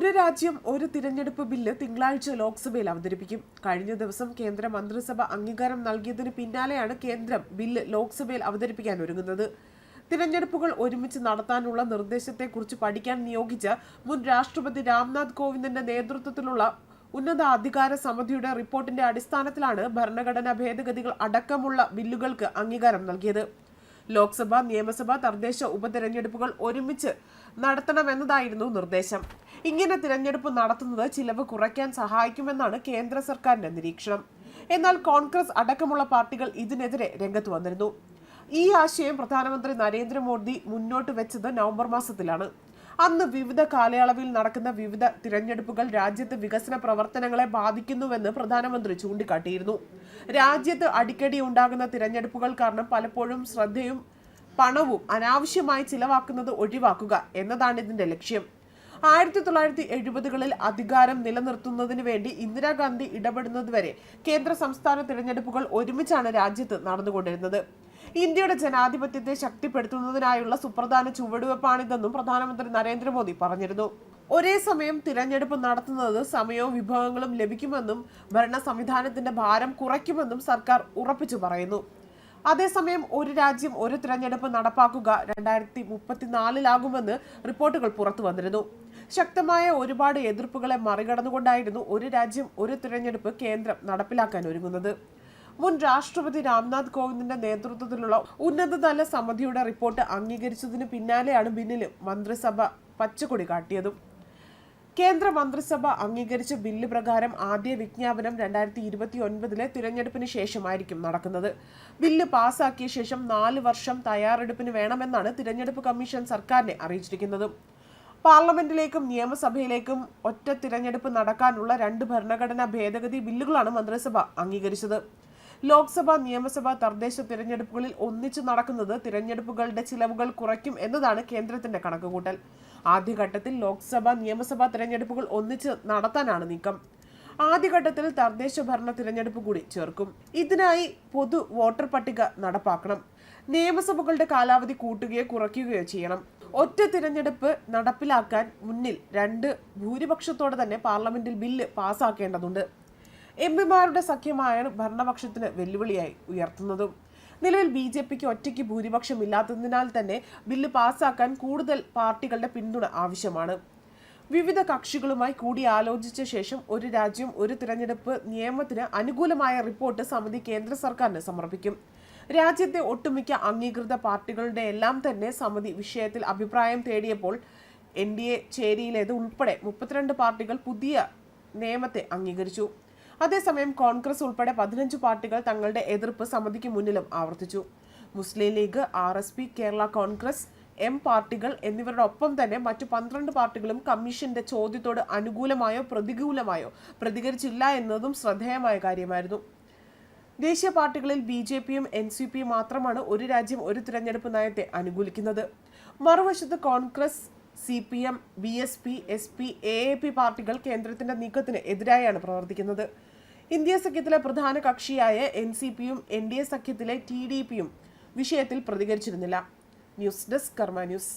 ഒരു രാജ്യം ഒരു തിരഞ്ഞെടുപ്പ് ബില്ല് തിങ്കളാഴ്ച ലോക്സഭയിൽ അവതരിപ്പിക്കും. കഴിഞ്ഞ ദിവസം കേന്ദ്ര മന്ത്രിസഭ അംഗീകാരം നൽകിയതിന് പിന്നാലെയാണ് കേന്ദ്രം ബില്ല് ലോക്സഭയിൽ അവതരിപ്പിക്കാൻ ഒരുങ്ങുന്നത്. തിരഞ്ഞെടുപ്പുകൾ ഒരുമിച്ച് നടത്താനുള്ള നിർദ്ദേശത്തെക്കുറിച്ച് പഠിക്കാൻ നിയോഗിച്ച മുൻ രാഷ്ട്രപതി രാംനാഥ് കോവിന്ദിന്റെ നേതൃത്വത്തിലുള്ള ഉന്നത അധികാര സമിതിയുടെ റിപ്പോർട്ടിന്റെ അടിസ്ഥാനത്തിലാണ് ഭരണഘടനാ ഭേദഗതികൾ അടക്കമുള്ള ബില്ലുകൾക്ക് അംഗീകാരം നൽകിയത്. ലോക്സഭ നിയമസഭ തദ്ദേശ ഉപതെരഞ്ഞെടുപ്പുകൾ ഒരുമിച്ച് നടത്തണമെന്നതായിരുന്നു നിർദ്ദേശം. ഇങ്ങനെ തിരഞ്ഞെടുപ്പ് നടത്തുന്നത് ചിലവ് കുറയ്ക്കാൻ സഹായിക്കുമെന്നാണ് കേന്ദ്ര സർക്കാരിന്റെ നിരീക്ഷണം. എന്നാൽ കോൺഗ്രസ് അടക്കമുള്ള പാർട്ടികൾ ഇതിനെതിരെ രംഗത്ത് വന്നിരുന്നു. ഈ ആശയം പ്രധാനമന്ത്രി നരേന്ദ്രമോദി മുന്നോട്ട് വെച്ചത് നവംബർ മാസത്തിലാണ്. അന്ന് വിവിധ കാലയളവിൽ നടക്കുന്ന വിവിധ തിരഞ്ഞെടുപ്പുകൾ രാജ്യത്ത് വികസന പ്രവർത്തനങ്ങളെ ബാധിക്കുന്നുവെന്ന് പ്രധാനമന്ത്രി ചൂണ്ടിക്കാട്ടിയിരുന്നു. രാജ്യത്ത് അടിക്കടി ഉണ്ടാകുന്ന തിരഞ്ഞെടുപ്പുകൾ കാരണം പലപ്പോഴും ശ്രദ്ധയും പണവും അനാവശ്യമായി ചിലവാക്കുന്നത് ഒഴിവാക്കുക എന്നതാണ് ഇതിന്റെ ലക്ഷ്യം. ആയിരത്തി തൊള്ളായിരത്തി എഴുപതുകളിൽ അധികാരം നിലനിർത്തുന്നതിന് വേണ്ടി ഇന്ദിരാഗാന്ധി ഇടപെടുന്നതുവരെ കേന്ദ്ര സംസ്ഥാന തിരഞ്ഞെടുപ്പുകൾ ഒരുമിച്ചാണ് രാജ്യത്ത് നടന്നുകൊണ്ടിരുന്നത്. ഇന്ത്യയുടെ ജനാധിപത്യത്തെ ശക്തിപ്പെടുത്തുന്നതിനായുള്ള സുപ്രധാന ചുവടുവെപ്പാണിതെന്നും പ്രധാനമന്ത്രി നരേന്ദ്രമോദി പറഞ്ഞിരുന്നു. ഒരേ സമയം തിരഞ്ഞെടുപ്പ് നടത്തുന്നത് സമയവും വിഭവങ്ങളും ലഭിക്കുമെന്നും ഭരണ സംവിധാനത്തിന്റെ ഭാരം കുറയ്ക്കുമെന്നും സർക്കാർ ഉറപ്പിച്ചു പറയുന്നു. അതേസമയം ഒരു രാജ്യം ഒരു തിരഞ്ഞെടുപ്പ് നടപ്പാക്കുക രണ്ടായിരത്തി മുപ്പത്തിനാലിലാകുമെന്ന് റിപ്പോർട്ടുകൾ പുറത്തു വന്നിരുന്നു. ശക്തമായ ഒരുപാട് എതിർപ്പുകളെ മറികടന്നുകൊണ്ടായിരുന്നു ഒരു രാജ്യം ഒരു തിരഞ്ഞെടുപ്പ് കേന്ദ്രം നടപ്പിലാക്കാൻ ഒരുങ്ങുന്നത്. മുൻ രാഷ്ട്രപതി രാംനാഥ് കോവിന്ദിന്റെ നേതൃത്വത്തിലുള്ള ഉന്നതതല സമിതിയുടെ റിപ്പോർട്ട് അംഗീകരിച്ചതിന് പിന്നാലെയാണ് ബില്ലിന് മന്ത്രിസഭ പച്ചക്കൊടി കാട്ടിയതും. കേന്ദ്ര മന്ത്രിസഭ അംഗീകരിച്ച ബില്ല് പ്രകാരം ആദ്യ വിജ്ഞാപനം രണ്ടായിരത്തി ഇരുപത്തി ഒൻപതിലെ തിരഞ്ഞെടുപ്പിന് ശേഷമായിരിക്കും നടക്കുന്നത്. ബില്ല് പാസാക്കിയ ശേഷം നാല് വർഷം തയ്യാറെടുപ്പിന് വേണമെന്നാണ് തിരഞ്ഞെടുപ്പ് കമ്മീഷൻ സർക്കാരിനെ അറിയിച്ചിരിക്കുന്നത്. പാർലമെന്റിലേക്കും നിയമസഭയിലേക്കും ഒറ്റ തിരഞ്ഞെടുപ്പ് നടക്കാനുള്ള രണ്ട് ഭരണഘടനാ ഭേദഗതി ബില്ലുകളാണ് മന്ത്രിസഭ അംഗീകരിച്ചത്. ലോക്സഭ നിയമസഭ തദ്ദേശ തിരഞ്ഞെടുപ്പുകളിൽ ഒന്നിച്ചു നടക്കുന്നത് തിരഞ്ഞെടുപ്പുകളുടെ ചിലവുകൾ കുറയ്ക്കും എന്നതാണ് കേന്ദ്രത്തിന്റെ കണക്കുകൂട്ടൽ. ആദ്യഘട്ടത്തിൽ ലോക്സഭ നിയമസഭാ തിരഞ്ഞെടുപ്പുകൾ ഒന്നിച്ച് നടത്താനാണ് നീക്കം. ആദ്യഘട്ടത്തിൽ തദ്ദേശ ഭരണ തിരഞ്ഞെടുപ്പ് കൂടി ചേർക്കും. ഇതിനായി പൊതു വോട്ടർ പട്ടിക നടപ്പാക്കണം. നിയമസഭകളുടെ കാലാവധി കൂട്ടുകയോ കുറയ്ക്കുകയോ ചെയ്യണം. ഒറ്റ തിരഞ്ഞെടുപ്പ് നടപ്പിലാക്കാൻ മുന്നിൽ രണ്ട് ഭൂരിപക്ഷത്തോടെ തന്നെ പാർലമെന്റിൽ ബില്ല് പാസ്സാക്കേണ്ടതുണ്ട് എം പിമാരുടെ സഖ്യമായാണ് ഭരണപക്ഷത്തിന് വെല്ലുവിളിയായി ഉയർത്തുന്നതും. നിലവിൽ ബി ജെ പിക്ക് ഒറ്റയ്ക്ക് ഭൂരിപക്ഷമില്ലാത്തതിനാൽ തന്നെ ബില്ല് പാസ്സാക്കാൻ കൂടുതൽ പാർട്ടികളുടെ പിന്തുണ ആവശ്യമാണ്. വിവിധ കക്ഷികളുമായി കൂടിയാലോചിച്ച ശേഷം ഒരു രാജ്യം ഒരു തിരഞ്ഞെടുപ്പ് നിയമത്തിന് അനുകൂലമായ റിപ്പോർട്ട് സമിതി കേന്ദ്ര സർക്കാരിന് സമർപ്പിക്കും. രാജ്യത്തെ ഒട്ടുമിക്ക അംഗീകൃത പാർട്ടികളുടെ എല്ലാം തന്നെ സമിതി വിഷയത്തിൽ അഭിപ്രായം തേടിയപ്പോൾ എൻ ഡി എ ചേരിയിലേത് ഉൾപ്പെടെ മുപ്പത്തിരണ്ട് പാർട്ടികൾ പുതിയ നിയമത്തെ അംഗീകരിച്ചു. അതേസമയം കോൺഗ്രസ് ഉൾപ്പെടെ പതിനഞ്ച് പാർട്ടികൾ തങ്ങളുടെ എതിർപ്പ് സമിതിക്ക് മുന്നിലും ആവർത്തിച്ചു. Muslim League R S P Kerala Congress M പാർട്ടികൾ എന്നിവരുടെ ഒപ്പം തന്നെ മറ്റു പന്ത്രണ്ട് പാർട്ടികളും കമ്മീഷന്റെ ചോദ്യത്തോട് അനുകൂലമായോ പ്രതികൂലമായോ പ്രതികരിച്ചില്ല എന്നതും ശ്രദ്ധേയമായ കാര്യമായിരുന്നു. ദേശീയ പാർട്ടികളിൽ ബി ജെ പിയും എൻ സി പിയും മാത്രമാണ് ഒരു രാജ്യം ഒരു തിരഞ്ഞെടുപ്പ് നയത്തെ അനുകൂലിക്കുന്നത്. മറുവശത്ത് Congress C P M B S P S P A P പാർട്ടികൾ കേന്ദ്രത്തിന്റെ നീക്കത്തിന് എതിരായാണ് പ്രവർത്തിക്കുന്നത്. ഇന്ത്യ സഖ്യത്തിലെ പ്രധാന കക്ഷിയായ എൻ സി പിയും എൻ ഡി എ സഖ്യത്തിലെ ടി ഡി പിയും വിഷയത്തിൽ പ്രതികരിച്ചിരുന്നില്ല. News desk Karma news.